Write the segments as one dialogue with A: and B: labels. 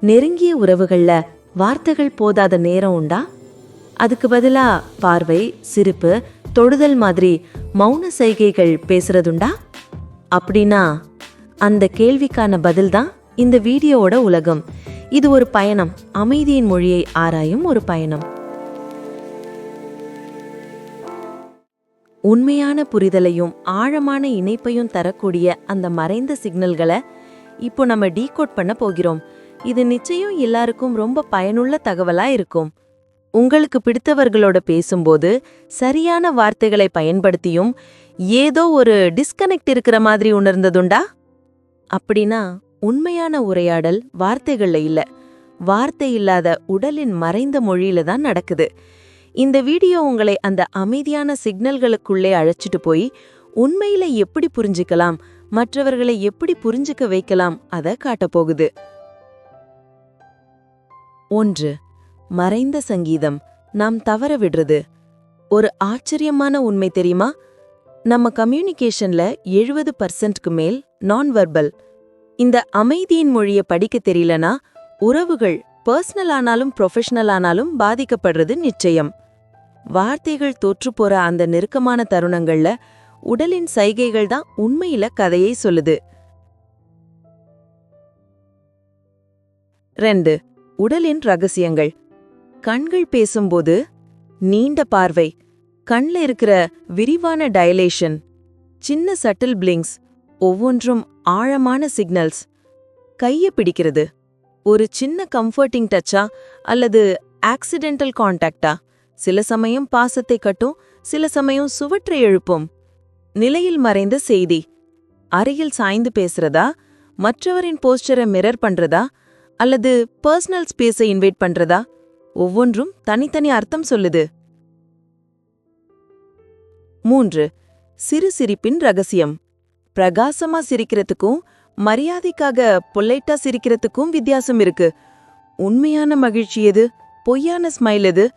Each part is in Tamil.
A: நெருங்கிய உறவுகளில் வார்த்தைகள் போதாத நேரம் உண்டா? அதுக்கு பதிலா பார்வை சிரிப்பு தொடுதல் மாதிரி மௌன சைகைகள் பேசுறதுண்டா? அப்படின்னா அந்த கேள்விக்கான பதில்தான் இந்த வீடியோவோட உலகம். இது ஒரு பயணம். அமைதியின் மொழியை ஆராயும் ஒரு பயணம். உண்மையான புரிதலையும் ஆழமான இணைப்பையும் தரக்கூடிய அந்த மறைந்த சிக்னல்களை இப்போ நம்ம டீகோட் பண்ண போகிறோம். இது நிச்சயம் எல்லாருக்கும் ரொம்ப பயனுள்ள தகவலா இருக்கும். உங்களுக்கு பிடித்தவர்களோட பேசும்போது சரியான வார்த்தைகளை பயன்படுத்தியும் ஏதோ ஒரு டிஸ்கனெக்ட் இருக்கிற மாதிரி உணர்ந்ததுண்டா? அப்படின்னா உண்மையான உரையாடல் வார்த்தைகள்ல இல்ல. வார்த்தை இல்லாத உடலின் மறைந்த மொழியில தான் நடக்குது. இந்த வீடியோ உங்களை அந்த அமைதியான சிக்னல்களுக்குள்ளே அழைச்சிட்டு போய் உண்மையில எப்படி புரிஞ்சுக்கலாம் மற்றவர்களை எப்படி புரிஞ்சுக்க வைக்கலாம் அத காட்டப் போகுது ஒன்று மறைந்த சங்கீதம். நாம் தவற விடுறது ஒரு ஆச்சரியமான உண்மை தெரியுமா? நம்ம கம்யூனிகேஷன்ல எழுபது பர்சன்ட்க்கு மேல் நான் வெர்பல் இந்த அமைதியின் மொழிய படிக்க தெரியலனா உறவுகள் பர்சனல் ஆனாலும் ப்ரொஃபஷனல் ஆனாலும் பாதிக்கப்படுறது நிச்சயம். வார்த்தைகள் தோற்று போற அந்த நெருக்கமான தருணங்கள்ல உடலின் சைகைகள் தான் உண்மையில கதையை சொல்லுது. ரெண்டு உடலின் ரகசியங்கள். கண்கள் பேசும்போது நீண்ட பார்வை. கண்ல இருக்கிற விரிவான டயலேஷன் சின்ன சட்டில் பிளிங்ஸ் ஒவ்வொன்றும் ஆழமான சிக்னல்ஸ் கைய பிடிக்கிறது. ஒரு சின்ன கம்ஃபர்ட்டிங் டச்சா அல்லது ஆக்சிடென்டல் கான்டாக்டா சில சமயம் பாசத்தை கட்டும் சில சமயம் சுவற்றை எழுப்பும். நிலையில் மறைந்த செய்தி. அறையில் சாய்ந்து பேசுறதா? மற்றவரின் போஸ்டரை மிரர் பண்றதா? அல்லது பர்சனல் ஸ்பேஸை இன்வைட் பண்றதா? ஒவ்வொன்றும் தனித்தனி அர்த்தம் சொல்லுது. மூன்று சிறு சிரிப்பின் ரகசியம். பிரகாசமா சிரிக்கிறதுக்கும் மரியாதைக்காக பொல்லைட்டா சிரிக்கிறதுக்கும் வித்தியாசம் இருக்கு. உண்மையான மகிழ்ச்சி எது? பொய்யான ஸ்மைல் எது?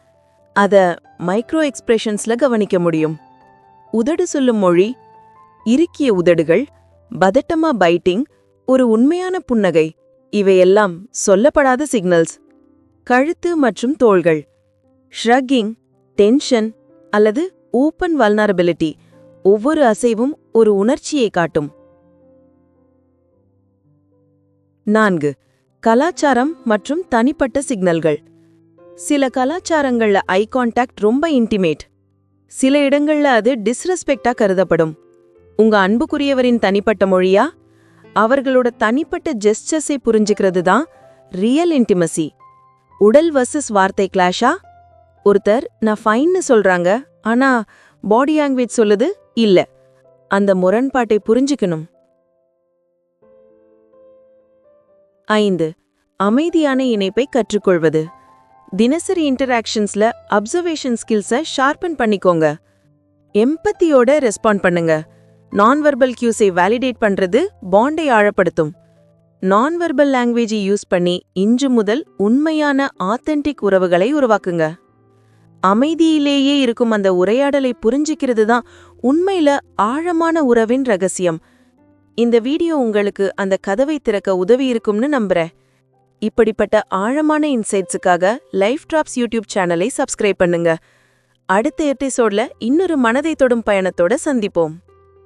A: அத மைக்ரோ எக்ஸ்பிரஷன்ஸ்ல கவனிக்க முடியும். உதடு சொல்லும் மொழி இறுக்கிய உதடுகள் பதட்டமா பைட்டிங் ஒரு உண்மையான புன்னகை. இவையெல்லாம் சொல்லப்படாத சிக்னல்ஸ் கழுத்து மற்றும் தோள்கள். ஷ்ரக்கிங் டென்ஷன் அல்லது ஓப்பன் வல்னரபிலிட்டி ஒவ்வொரு அசைவும் ஒரு உணர்ச்சியை காட்டும். நான்கு கலாச்சாரம் மற்றும் தனிப்பட்ட சிக்னல்கள் சில கலாச்சாரங்கள்ல ஐ கான்டாக்ட் ரொம்ப இன்டிமேட் சில இடங்கள்ல அது டிஸ்ரெஸ்பெக்டா கருதப்படும். உங்க அன்புக்குரியவரின் தனிப்பட்ட மொழியா? அவர்களோட தனிப்பட்ட ஜெஸ்டர்ஸை புரிஞ்சுக்கிறது தான் ரியல் இன்டிமசி உடல் வர்சஸ் வார்த்தை கிளாஷா ஒருத்தர் நான் ஃபைன்னு சொல்றாங்க ஆனா பாடி லாங்குவேஜ் சொல்லுது இல்ல. அந்த முரண்பாட்டை புரிஞ்சுக்கணும். ஐந்து அமைதியான இணைப்பை கற்றுக்கொள்வது. தினசரி இன்டராக்ஷன்ஸ்ல அப்சர்வேஷன் ஸ்கில்ஸை ஷார்பன் பண்ணிக்கோங்க. எம்பத்தியோட ரெஸ்பாண்ட் பண்ணுங்க. நான் வெர்பல் கியூஸை வேலிடேட் பண்றது பாண்டை ஆழப்படுத்தும். நான் வெர்பல் லாங்குவேஜை யூஸ் பண்ணி இன்று முதல் உண்மையான ஆத்தென்டிக் உறவுகளை உருவாக்குங்க. அமைதியிலேயே இருக்கும் அந்த உரையாடலை புரிஞ்சிக்கிறது தான் உண்மையில ஆழமான உறவின் ரகசியம். இந்த வீடியோ உங்களுக்கு அந்த கதவை திறக்க உதவி இருக்கும்னு நம்புறேன். இப்படிப்பட்ட ஆழமான இன்சைட்ஸுக்காக லைஃப் டிராப்ஸ் யூடியூப் சேனலை சப்ஸ்கிரைப் பண்ணுங்க. அடுத்த எபிசோட்ல இன்னொரு மனதை தொடும் பயணத்தோட சந்திப்போம்.